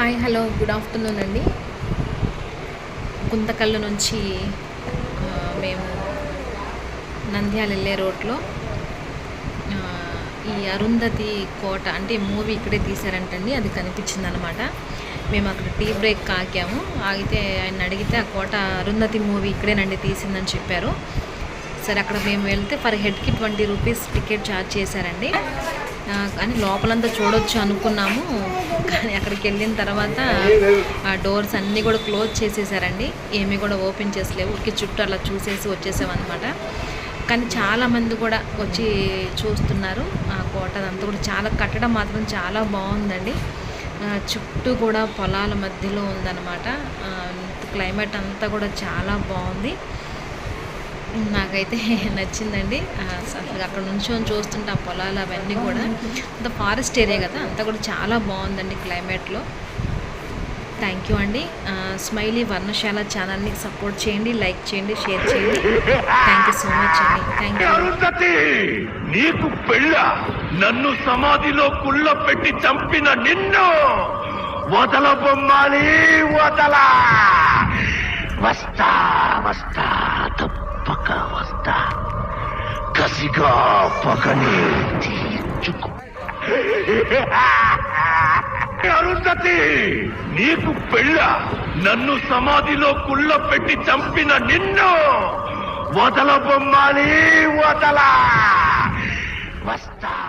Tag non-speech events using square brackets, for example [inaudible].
Hi hello good afternoon అండి. గుంతకల్లు నుంచి మేము నంద్యాల వెళ్ళే రోడ్లో ఈ అరుంధతి కోట అంటే మూవీ ఇక్కడే తీశారంటండి అది కనిపించింది అనమాట మేము అక్కడ టీ బ్రేక్ ఆగాము. ఆగితే ఆయన అడిగితే ఆ కోట అరుంధతి మూవీ ఇక్కడేనండి తీసిందని చెప్పారు. సరే అక్కడ మేము వెళ్తే ఫర్ హెడ్కి ట్వంటీ రూపీస్ టికెట్ ఛార్జ్ చేశారండి. కానీ లోపలంతా చూడొచ్చు అనుకున్నాము. కానీ అక్కడికి వెళ్ళిన తర్వాత ఆ డోర్స్ అన్నీ కూడా క్లోజ్ చేసేసారండి. ఏమీ కూడా ఓపెన్ చేసలేవు ఊరికి చుట్టూ అలా చూసేసి వచ్చేసామన్నమాట కానీ చాలామంది కూడా వచ్చి చూస్తున్నారు. ఆ కోట అదంతా కూడా చాలా కట్టడం మాత్రం చాలా బాగుందండి. చుట్టూ కూడా పొలాల మధ్యలో ఉందన్నమాట. క్లైమేట్ అంతా కూడా చాలా బాగుంది. నాకైతే [laughs] నచ్చిందండి. అసలు అక్కడ నుంచొని చూస్తుంటే ఆ పొలాలు అవన్నీ కూడా. అంత ఫారెస్ట్ ఏరియా కదా అంతా కూడా చాలా బాగుందండి క్లైమేట్లో థ్యాంక్ యూ అండి. స్మైలీ వర్ణశాల ఛానల్ని సపోర్ట్ చేయండి లైక్ చేయండి షేర్ చేయండి. థ్యాంక్ యూ సో మచ్ అండి. థ్యాంక్ యూ నీకు పెళ్ళ నన్ను సమాధిలో కుళ్ళ పెట్టి చంపిన నిన్ను. వదల బొమ్మాలి వదల. వస్తా వస్తా తప్ప. వస్తా కసిగా పగనే. తీర్చుకో. అరుంధతి నీకు పెళ్ళ. నన్ను సమాధిలో కుళ్ళ పెట్టి చంపిన నిన్ను. వదల బొమ్మాలి వదల. వస్తా.